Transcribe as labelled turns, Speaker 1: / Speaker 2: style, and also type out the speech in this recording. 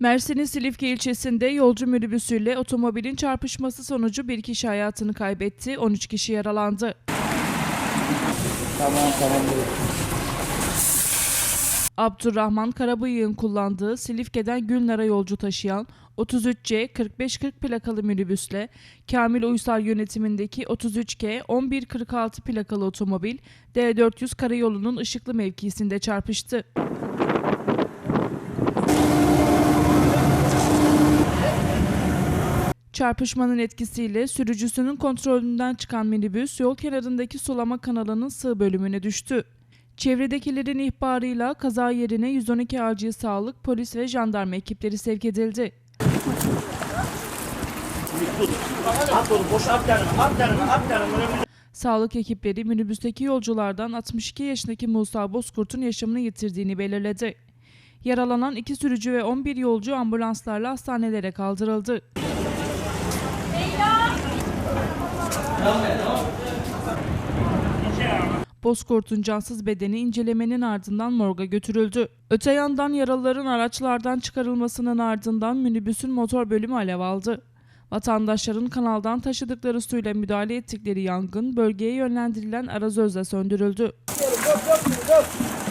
Speaker 1: Mersin'in Silifke ilçesinde yolcu minibüsüyle otomobilin çarpışması sonucu bir kişi hayatını kaybetti, 13 kişi yaralandı.
Speaker 2: Tamam tamam.
Speaker 1: Abdurrahman Karabıyık'ın kullandığı Silifke'den Gülnar'a yolcu taşıyan 33C 4540 plakalı minibüsle Kamil Uysal yönetimindeki 33K 1146 plakalı otomobil D400 karayolunun ışıklı mevkisinde çarpıştı. Çarpışmanın etkisiyle sürücüsünün kontrolünden çıkan minibüs yol kenarındaki sulama kanalının sığ bölümüne düştü. Çevredekilerin ihbarıyla kaza yerine 112 acil sağlık, polis ve jandarma ekipleri sevk edildi. Sağlık ekipleri minibüsteki yolculardan 62 yaşındaki Musa Bozkurt'un yaşamını yitirdiğini belirledi. Yaralanan iki sürücü ve 11 yolcu ambulanslarla hastanelere kaldırıldı. Bozkurt'un cansız bedeni incelemenin ardından morga götürüldü. Öte yandan yaralıların araçlardan çıkarılmasının ardından minibüsün motor bölümü alev aldı. Vatandaşların kanaldan taşıdıkları suyla müdahale ettikleri yangın bölgeye yönlendirilen arazözle söndürüldü.
Speaker 2: Dört dört dört.